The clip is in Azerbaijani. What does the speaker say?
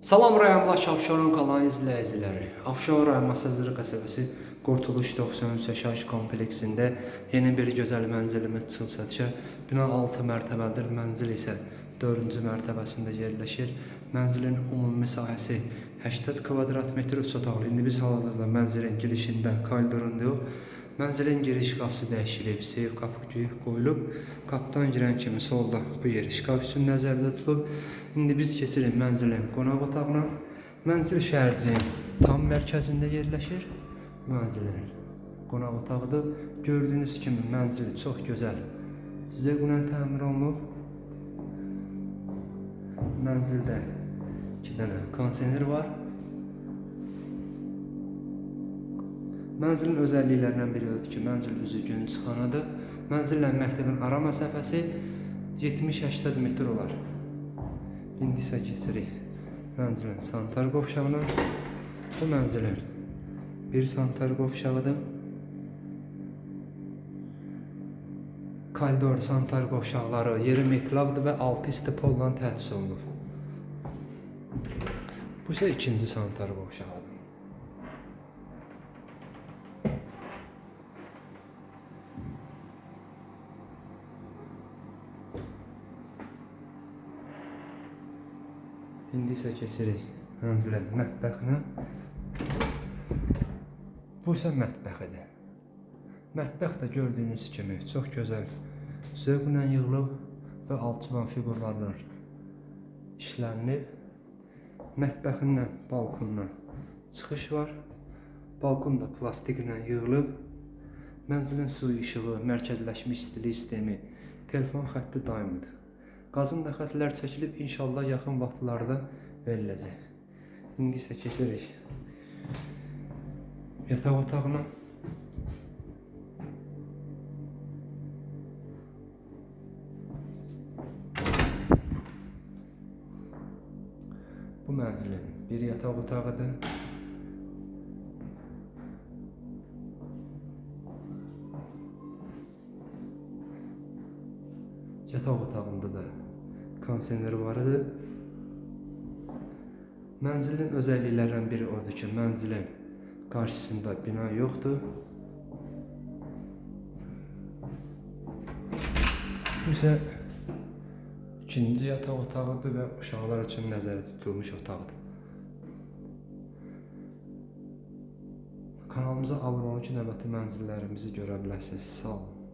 Salam rayondaş Abşeron qalan izləyiciləri. Abşeron rayon Masazırı qəsəbəsi Qurtuluş 93 yaşayış kompleksində yeni bir gözəl mənzilimiz çıxıb satışa. Bina 6 mərtəbəlidir, mənzil isə 4-cü mərtəbəsində yerləşir. Mənzilin ümumi sahəsi 80 kvadrat metr 3 otaqlı. İndi biz hal-hazırda mənzilin girişində koridorundayıq. Mənzilin giriş qapısı dəyişilib, seyf qapı qoyulub. Qapıdan girən kimi solda bu yer şkaf üçün nəzərdə tutulub. İndi biz keçirik mənzilin qonaq otağına. Mənzil şəhərciyin tam mərkəzində yerləşir. Mənzilin qonaq otağıdır. Gördüyünüz kimi mənzil çox gözəl. Sizə qulən təmir olunub. Mənzildə 2 dənə kondisioner var. Mənzilin özəlliklərindən biri odur ki, mənzil üzü gün çıxanadır. Mənzillə məktəbin ara məsafəsi 70-80 metr olar. İndi isə keçirik mənzilin sanitar qovşağına. Bu mənzilin bir sanitar qovşağıdır. Koridor sanitar qovşaqları yeri metlabdır və altı istipolla təchiz olunub. Bu isə ikinci sanitar qovşağıdır. İndi isə keçirik mənzilin mətbəxinə. Bu isə mətbəxidir. Mətbəx də gördüyünüz kimi çox gözəl zövqlə yığılıb və alçıvan fiqurlarla işlənilib. Mətbəxindən balkonuna çıxış var. Balkon da plastiklə yığılıb. Mənzilin su işığı, mərkəzləşmiş istilik sistemi, telefon xətti daimidir. Qazın da xətlər çəkilib inşallah yaxın vaxtlarda veriləcək. İndi isə keçirik yataq otağına. Bu mənzilin bir yataq otağıdır. Yataq otağında da kondisioner var idi. Mənzilin özəlliklərindən biri odur ki, mənzilin qarşısında bina yoxdur. Bu isə ikinci yataq otağıdır və uşaqlar üçün nəzərdə tutulmuş otaqdır. Kanalımıza abunə olun ki, növbəti mənzillərimizi görə biləsiniz. Sağ olun.